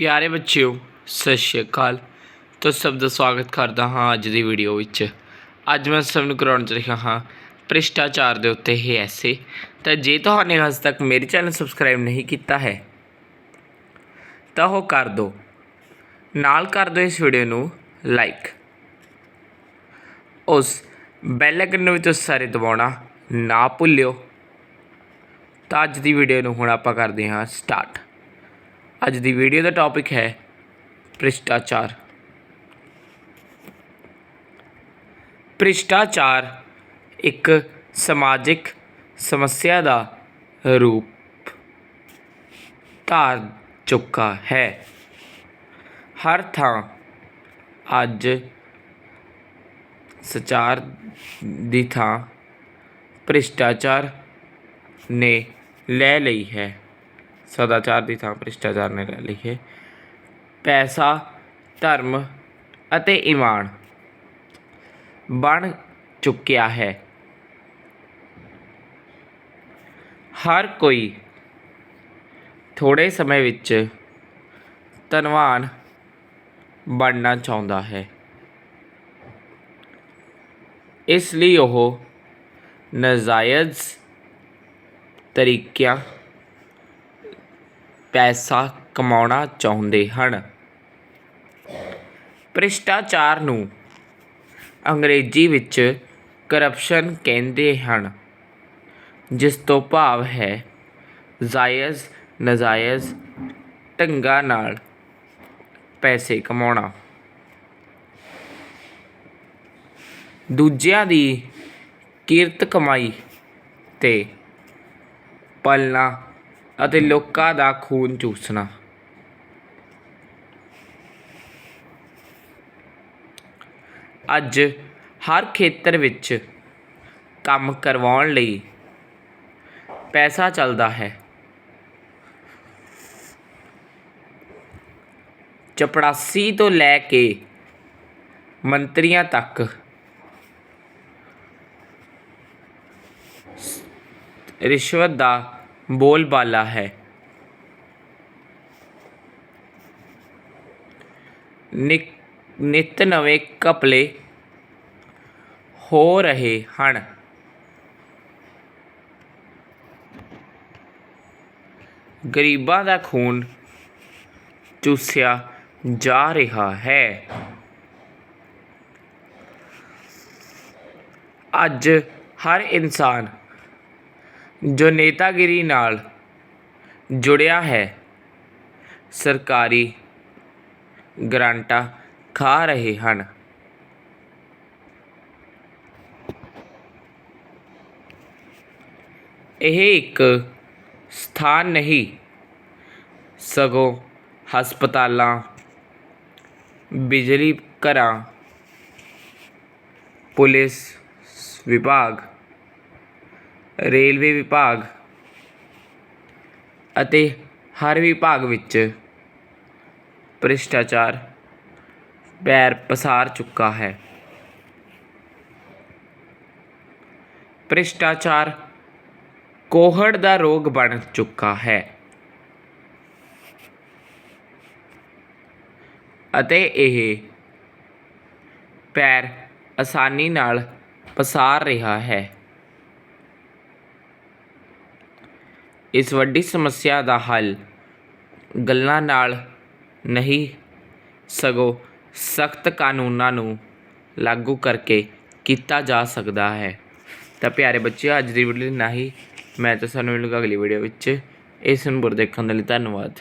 ਪਿਆਰੇ ਬੱਚਿਓ, ਸਤਿ ਸ਼੍ਰੀ ਅਕਾਲ। ਤੁਸੀਂ ਸਭ ਦਾ ਸਵਾਗਤ ਕਰਦਾ ਹਾਂ ਅੱਜ ਦੀ ਵੀਡੀਓ ਵਿੱਚ। ਅੱਜ ਮੈਂ ਸਭ ਨੂੰ ਕਰਾਉਣ ਚ ਰਿਹਾ ਹਾਂ ਭ੍ਰਿਸ਼ਟਾਚਾਰ ਦੇ ਉੱਤੇ ਇਹ ਐਸੇ। ਤਾਂ ਜੇ ਤੁਹਾਨੇ ਹਜੇ ਤੱਕ ਮੇਰੇ ਚੈਨਲ ਸਬਸਕ੍ਰਾਈਬ ਨਹੀਂ ਕੀਤਾ ਹੈ, ਤਾਂ ਉਹ ਕਰ ਦਿਓ ਨਾਲ ਕਰ ਦਿਓ ਇਸ ਵੀਡੀਓ ਨੂੰ ਲਾਈਕ ਉਸ ਬੈਲ ਆਈਕਨ ਨੂੰ ਵੀ ਤੁਸੀਂ ਸਾਰੇ ਦਬਾਉਣਾ ਨਾ ਭੁੱਲਿਓ। ਤਾਂ ਅੱਜ ਦੀ ਵੀਡੀਓ ਨੂੰ ਹੁਣ ਆਪਾਂ ਕਰਦੇ ਹਾਂ ਸਟਾਰਟ ਅੱਜ ਦੀ ਵੀਡੀਓ ਦਾ ਟੌਪਿਕ ਹੈ ਭ੍ਰਿਸ਼ਟਾਚਾਰ। ਭ੍ਰਿਸ਼ਟਾਚਾਰ ਇੱਕ ਸਮਾਜਿਕ ਸਮੱਸਿਆ ਦਾ ਰੂਪ ਧਾਰ ਚੁੱਕਾ ਹੈ। ਹਰ ਥਾਂ ਅੱਜ ਸਚਾਰ ਦੀ ਥਾਂ ਭ੍ਰਿਸ਼ਟਾਚਾਰ ਨੇ ਲੈ ਲਈ ਹੈ। ਸਦਾਚਾਰ ਦੀ ਥਾਂ ਭ੍ਰਿਸ਼ਟਾਚਾਰ ਨੇ ਲੈ ਲਈ ਹੈ ਪੈਸਾ, ਧਰਮ ਅਤੇ ਈਮਾਨ ਬਣ ਚੁੱਕਿਆ ਹੈ। ਹਰ ਕੋਈ ਥੋੜੇ ਸਮੇਂ ਵਿੱਚ ਧਨਵਾਨ ਬਣਨਾ ਚਾਹੁੰਦਾ ਹੈ। ਇਸ ਲਈ ਉਹ ਨਜਾਇਜ਼ ਤਰੀਕਿਆਂ ਪੈਸਾ ਕਮਾਉਣਾ ਚਾਹੁੰਦੇ ਹਨ। ਭ੍ਰਿਸ਼ਟਾਚਾਰ ਨੂੰ ਅੰਗਰੇਜ਼ੀ ਵਿੱਚ ਕਰਪਸ਼ਨ ਕਹਿੰਦੇ ਹਨ, ਜਿਸ ਤੋਂ ਭਾਵ ਹੈ ਜਾਇਜ਼, ਨਜਾਇਜ਼ ਢੰਗਾਂ ਨਾਲ ਪੈਸੇ ਕਮਾਉਣਾ। ਦੂਜਿਆਂ ਦੀ ਕਿਰਤ ਕਮਾਈ ਤੇ ਪਲਣਾ ਅਤੇ ਲੋਕਾਂ ਦਾ ਖੂਨ ਚੂਸਣਾ। ਅੱਜ ਹਰ ਖੇਤਰ ਵਿੱਚ ਕੰਮ ਕਰਵਾਉਣ ਲਈ ਪੈਸਾ ਚੱਲਦਾ ਹੈ। ਚਪੜਾਸੀ ਤੋਂ ਲੈ ਕੇ ਮੰਤਰੀਆਂ ਤੱਕ ਰਿਸ਼ਵਤ ਦਾ ਬੋਲਬਾਲਾ ਹੈ। ਨਿ- ਨਿੱਤ ਨਵੇਂ ਘਪਲੇ ਹੋ ਰਹੇ ਹਨ। ਗਰੀਬਾਂ ਦਾ ਖੂਨ ਚੂਸਿਆ ਜਾ ਰਿਹਾ ਹੈ। ਅੱਜ ਹਰ ਇਨਸਾਨ ਜੋ ਨੇਤਾਗਿਰੀ ਨਾਲ ਜੁੜਿਆ ਹੈ, ਸਰਕਾਰੀ ਗਰਾਂਟਾਂ ਖਾ ਰਹੇ ਹਨ। ਇਹ ਇੱਕ ਸਥਾਨ ਨਹੀਂ, ਸਗੋਂ ਹਸਪਤਾਲਾਂ, ਬਿਜਲੀ ਘਰਾਂ, ਪੁਲਿਸ ਵਿਭਾਗ ਰੇਲਵੇ ਵਿਭਾਗ ਅਤੇ ਹਰ ਵਿਭਾਗ ਵਿੱਚ ਭ੍ਰਿਸ਼ਟਾਚਾਰ ਪੈਰ ਪਸਾਰ ਚੁੱਕਾ ਹੈ। ਭ੍ਰਿਸ਼ਟਾਚਾਰ ਕੋਹੜ ਦਾ ਰੋਗ ਬਣ ਚੁੱਕਾ ਹੈ ਅਤੇ ਇਹ ਪੈਰ ਆਸਾਨੀ ਨਾਲ ਪਸਾਰ ਰਿਹਾ ਹੈ। ਇਸ ਵੱਡੀ ਸਮੱਸਿਆ ਦਾ ਹੱਲ ਗੱਲਾਂ ਨਾਲ ਨਹੀਂ ਸਗੋਂ ਸਖਤ ਕਾਨੂੰਨਾਂ ਨੂੰ ਲਾਗੂ ਕਰਕੇ ਕੀਤਾ ਜਾ ਸਕਦਾ ਹੈ। ਤਾਂ ਪਿਆਰੇ ਬੱਚਿਓ, ਅੱਜ ਦੀ ਵੀਡੀਓ ਨਾ ਹੀ। ਮੈਂ ਤਾਂ ਸਾਨੂੰ ਮਿਲੂੰਗਾ ਅਗਲੀ ਵੀਡੀਓ ਵਿੱਚ। ਇਸ ਨੂੰ ਬੁਰ ਦੇਖਣ ਦੇ ਲਈ ਧੰਨਵਾਦ।